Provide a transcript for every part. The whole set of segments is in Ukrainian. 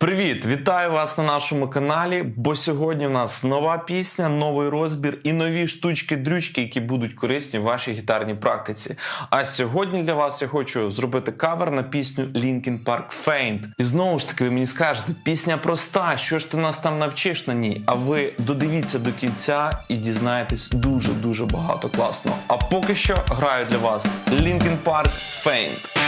Привіт! Вітаю вас на нашому каналі. Бо сьогодні в нас нова пісня, новий розбір і нові штучки-дрючки, які будуть корисні в вашій гітарній практиці. А сьогодні для вас я хочу зробити кавер на пісню Linkin Park Faint. І знову ж таки, ви мені скажете, пісня проста. Що ж ти нас там навчиш на ній? А ви додивіться до кінця і дізнаєтесь дуже дуже багато класного. А поки що граю для вас Linkin Park Faint.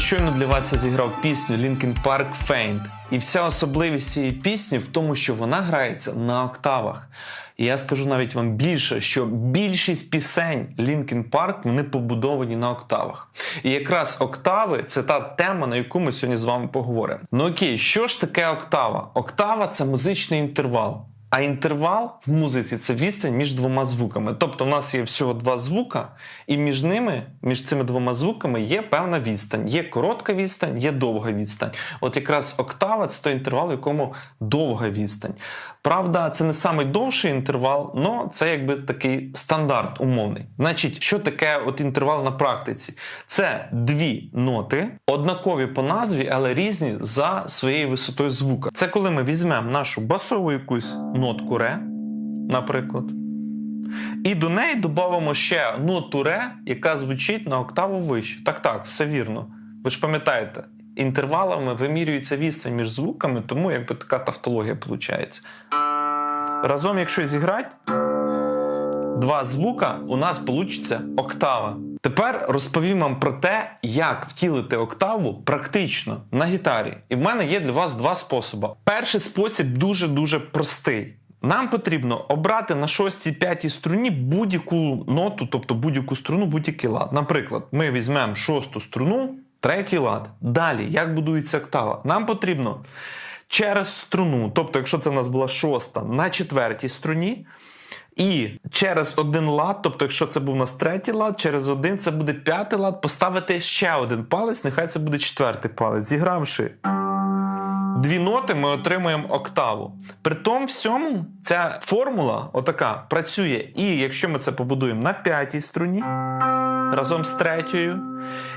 Щойно для вас я зіграв пісню Linkin Park Faint. І вся особливість цієї пісні в тому, що вона грається на октавах. І я скажу навіть вам більше, що більшість пісень Linkin Park вони побудовані на октавах. І якраз октави це та тема, на яку ми сьогодні з вами поговоримо. Ну окей, що ж таке октава? Октава це музичний інтервал. А інтервал в музиці це відстань між двома звуками. Тобто в нас є всього два звука, і між ними, між цими двома звуками, є певна відстань. Є коротка відстань, є довга відстань. От якраз октава це той інтервал, в якому довга відстань. Правда, це не найдовший інтервал, але це якби такий стандарт умовний. Значить, що таке от інтервал на практиці? Це дві ноти, однакові по назві, але різні за своєю висотою звука. Це коли ми візьмемо нашу басову якусь нотку ре, наприклад. І до неї додамо ще ноту ре, яка звучить на октаву вище. Так, так, все вірно. Ви ж пам'ятаєте, інтервалами вимірюється відстань між звуками, тому якби така тавтологія виходить. Разом, якщо зіграти два звука, у нас вийде октава. Тепер розповім вам про те, як втілити октаву практично на гітарі. І в мене є для вас два способи. Перший спосіб дуже-дуже простий. Нам потрібно обрати на шостій п'ятій струні будь-яку ноту, тобто будь-яку струну, будь-який лад. Наприклад, ми візьмемо шосту струну, третій лад. Далі, як будується октава? Нам потрібно через струну, тобто, якщо це в нас була шоста, на четвертій струні. І через один лад, тобто, якщо це був у нас третій лад, через один це буде п'ятий лад, поставити ще один палець, нехай це буде четвертий палець. Зігравши дві ноти, ми отримуємо октаву. При тому всьому ця формула, отака, працює. І якщо ми це побудуємо на п'ятій струні разом з третьою,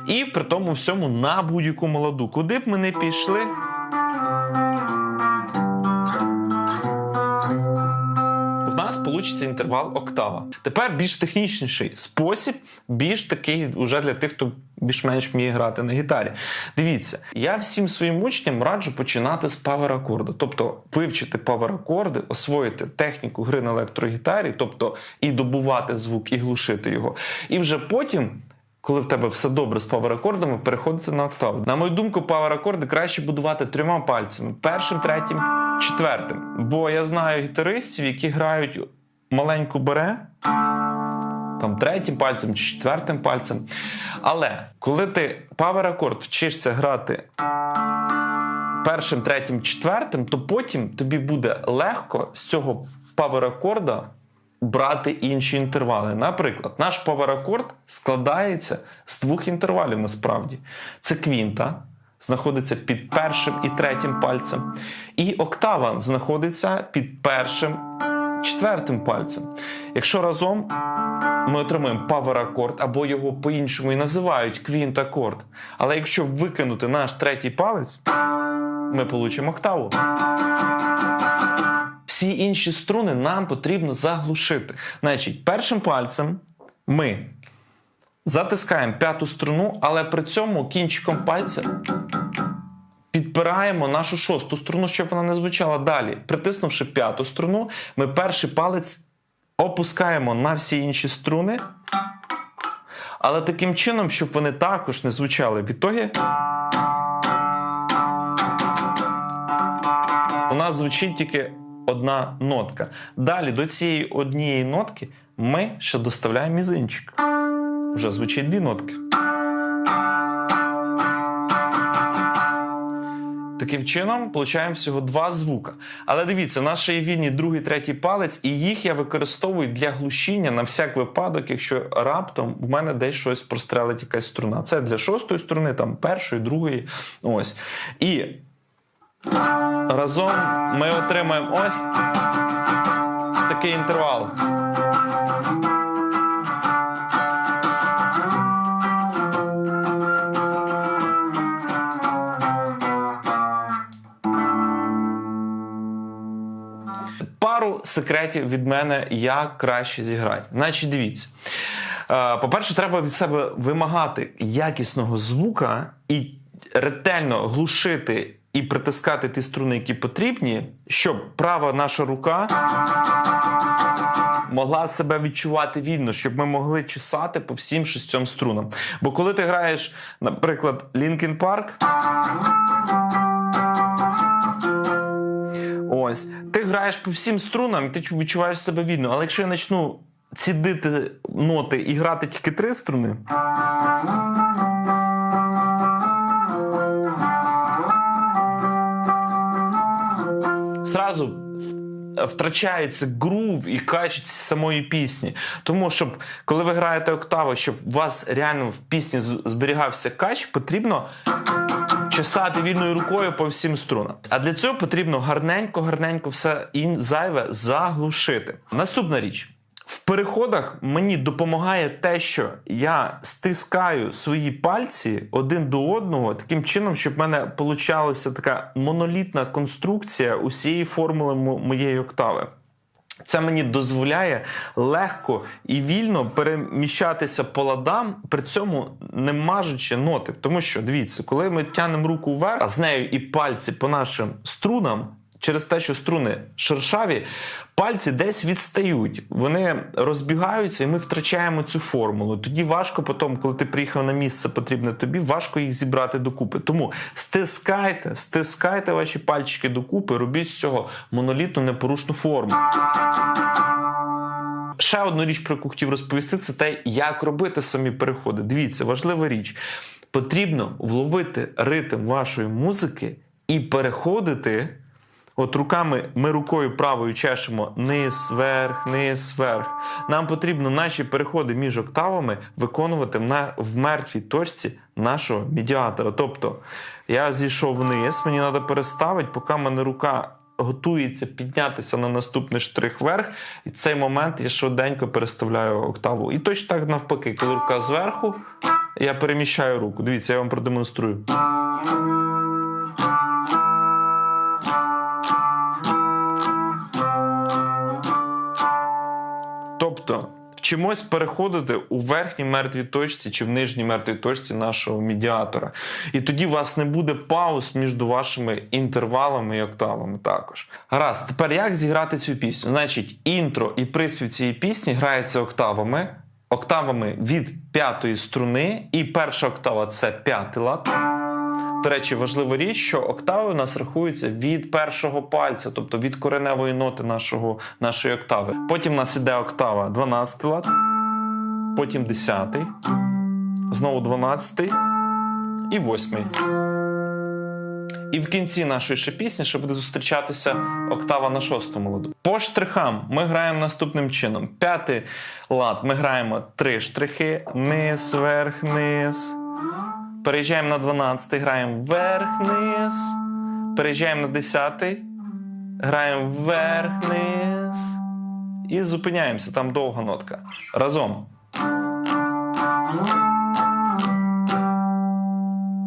і при тому всьому на будь-яку ладу. Куди б ми не пішли. Вийде інтервал октава. Тепер більш технічніший спосіб, більш такий уже для тих, хто більш-менш вміє грати на гітарі. Дивіться, я всім своїм учням раджу починати з павер-акорду. Тобто вивчити павер-акорди, освоїти техніку гри на електрогітарі, тобто і добувати звук, і глушити його. І вже потім. Коли в тебе все добре з павер-акордами, переходити на октаву. На мою думку, павер-акорди краще будувати трьома пальцями: першим, третім, четвертим. Бо я знаю гітаристів, які грають маленьку бере, там третім пальцем чи четвертим пальцем. Але коли ти павер-акорд вчишся грати першим, третім, четвертим, то потім тобі буде легко з цього павер-акорда брати інші інтервали. Наприклад, наш павер-акорд складається з двох інтервалів насправді. Це квінта. Знаходиться під першим і третім пальцем. І октава знаходиться під першим четвертим пальцем. Якщо разом ми отримуємо павер-акорд, або його по-іншому і називають квінт-акорд. Але якщо викинути наш третій палець, ми отримаємо октаву. Всі інші струни нам потрібно заглушити. Значить, першим пальцем ми затискаємо п'яту струну, але при цьому кінчиком пальця підпираємо нашу шосту струну, щоб вона не звучала далі. Притиснувши п'яту струну, ми перший палець опускаємо на всі інші струни, але таким чином, щоб вони також не звучали. Відтоді у нас звучить тільки одна нотка. Далі до цієї однієї нотки ми ще доставляємо мізинчик. Вже звучить дві нотки. Таким чином, получаємо всього два звука. Але дивіться, наш ще є вільний другий, третій палець, і їх я використовую для глушіння на всяк випадок, якщо раптом в мене десь щось прострелить якась струна. Це для шостої струни, там першої, другої. Ось. І разом ми отримаємо ось такий інтервал. Секретів від мене, як краще зіграти. Значить, дивіться. Е, По-перше, треба від себе вимагати якісного звука і ретельно глушити і притискати ті струни, які потрібні, щоб права наша рука могла себе відчувати вільно, щоб ми могли чесати по всім шістьом струнам. Бо коли ти граєш, наприклад, Linkin Park, Ось, ти граєш по всім струнам, ти відчуваєш себе вільно. Але якщо я почну цідити ноти і грати тільки три струни. Сразу втрачається грув і качесть самої пісні. Тому щоб, коли ви граєте октави, щоб у вас реально в пісні зберігався кач, потрібно чесати вільною рукою по всім струнам. А для цього потрібно гарненько, гарненько все і зайве заглушити. Наступна річ. В переходах мені допомагає те, що я стискаю свої пальці один до одного таким чином, щоб в мене получалася така монолітна конструкція усієї формули моєї октави. Це мені дозволяє легко і вільно переміщатися по ладам, при цьому не мажучи ноти. Тому що дивіться, коли ми тянемо руку вверх, а з нею і пальці по нашим струнам, через те, що струни шершаві, пальці десь відстають, вони розбігаються, і ми втрачаємо цю формулу. Тоді важко потім, коли ти приїхав на місце, потрібне тобі, важко їх зібрати докупи. Тому стискайте, стискайте ваші пальчики докупи, робіть з цього монолітну непорушну форму. Ще одну річ, про яку хотів розповісти, це те, як робити самі переходи. Дивіться, важлива річ. Потрібно вловити ритм вашої музики і переходити. От руками ми рукою правою чешемо низ, вверх, низ, вверх. Нам потрібно наші переходи між октавами виконувати в мертвій точці нашого медіатора. Тобто я зійшов вниз, мені треба переставити, поки мене рука готується піднятися на наступний штрих вверх, і цей момент я швиденько переставляю октаву. І точно так навпаки, коли рука зверху, я переміщаю руку. Дивіться, я вам продемонструю. Тобто вчимось переходити у верхній мертвій точці чи в нижній мертвій точці нашого медіатора. І тоді у вас не буде пауз між вашими інтервалами і октавами також. Гаразд, тепер як зіграти цю пісню? Значить, інтро і приспів цієї пісні грається октавами. Октавами від п'ятої струни, і перша октава це п'ятий лад. До речі, важлива річ, що октави у нас рахуються від першого пальця, тобто від кореневої ноти нашого, нашої октави. Потім у нас іде октава 12 лад, потім 10, знову 12 і 8. І в кінці нашої ще пісні ще буде зустрічатися октава на шостому ладу. По штрихам ми граємо наступним чином: п'ятий лад ми граємо три штрихи: низ, верх, низ. Переїжджаємо на 12, граємо вверх-низ. Переїжджаємо на 10, граємо вверх-низ. І зупиняємося, там довга нотка. Разом.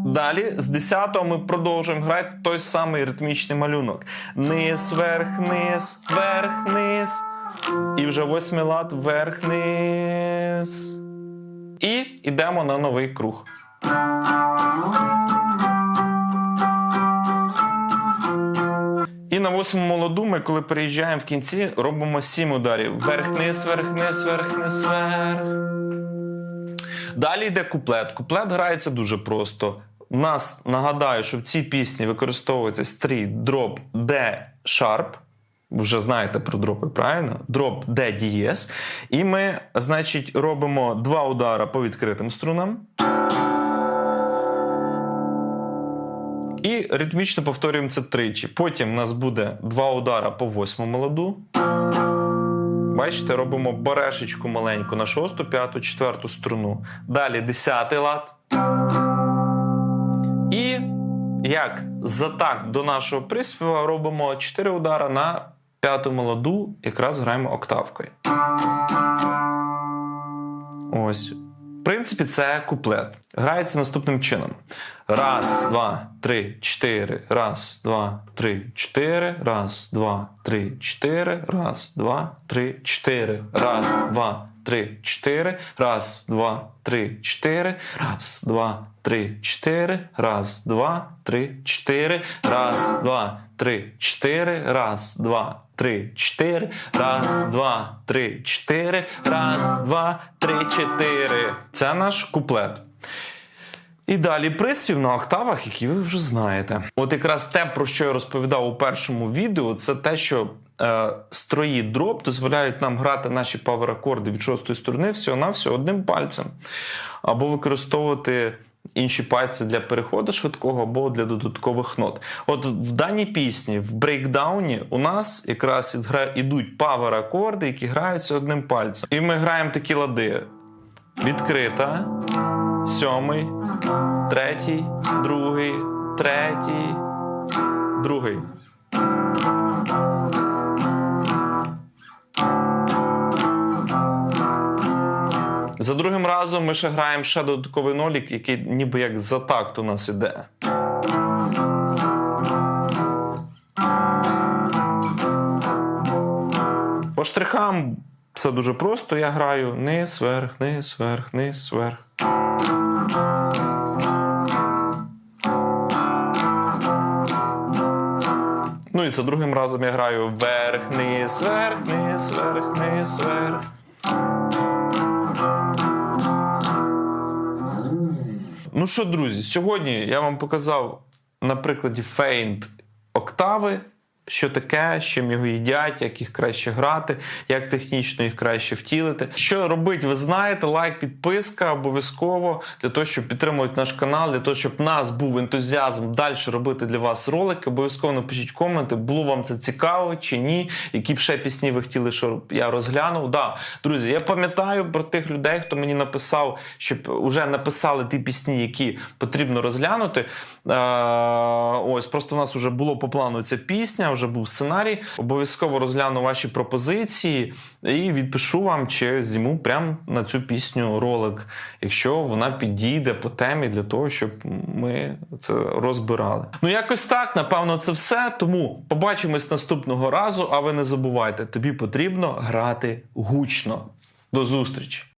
Далі з 10-го ми продовжуємо грати той самий ритмічний малюнок. Низ, верх, низ. І вже восьмий лад, верх, низ. І йдемо на новий круг. І на восьмому ладу ми, коли переїжджаємо в кінці, робимо сім ударів. Верх-низ, верх-низ, верх-низ, верх. Далі йде куплет. Куплет грається дуже просто. У нас нагадаю, що в цій пісні використовується стрій дроп D sharp. Ви вже знаєте про дропи, правильно? Дроп D дієс. І ми, значить, робимо два удара по відкритим струнам. І ритмічно повторюємо це тричі. Потім у нас буде два удара по восьмому ладу. Бачите, робимо барешечку маленьку на шосту, п'яту, четверту струну. Далі десятий лад. І як за так до нашого приспіва робимо 4 удара на п'ятому ладу, якраз граємо октавкою. Ось. Принципі, це куплет. Грається наступним чином: раз, два, три, чотири. Раз, два, три, чотири. Раз, два, три, чотири. Раз, два, три, чотири. Раз, два, три, чотири. Раз, два, три, чотири. Раз, два, три, чотири. Раз, два, три, чотири. Раз, два, три, чотири. Раз, два, три, чотири. Раз, два, три, чотири. Раз, два, три, чотири. Це наш куплет. І далі приспів на октавах, які ви вже знаєте. От якраз те, про що я розповідав у першому відео, це те, що е, строї дроп дозволяють нам грати наші павер-акорди від шостої сторони всього-навсього одним пальцем. Або використовувати інші пальці для переходу швидкого або для додаткових нот. От в даній пісні, в брейкдауні, у нас якраз ідуть павер-акорди, які граються одним пальцем. І ми граємо такі лади. Відкрита, сьомий, третій, другий, третій, другий. За другим разом ми ще граємо ще додатковий нолік, який ніби як за такт у нас іде. По штрихам все дуже просто. Я граю низ, вверх, низ, вверх, низ, вверх. Ну і за другим разом я граю вверх, низ, вверх, низ, вверх, низ, вверх. Ну що, друзі, сьогодні я вам показав на прикладі фейнт октави, що таке, з чим його їдять, як їх краще грати, як технічно їх краще втілити. Що робити, ви знаєте, лайк, підписка обов'язково для того, щоб підтримувати наш канал, для того, щоб в нас був ентузіазм далі робити для вас ролики. Обов'язково напишіть коменти, було вам це цікаво чи ні, які б ще пісні ви хотіли, щоб я розглянув. Да, друзі, я пам'ятаю про тих людей, хто мені написав, щоб вже написали ті пісні, які потрібно розглянути. Е, ось просто в нас вже було по плану ця пісня, вже був сценарій. Обов'язково розгляну ваші пропозиції і відпишу вам чи зніму прямо на цю пісню ролик, якщо вона підійде по темі для того, щоб ми це розбирали. Ну якось так, напевно, це все. Тому побачимось наступного разу. А ви не забувайте, тобі потрібно грати гучно. До зустрічі!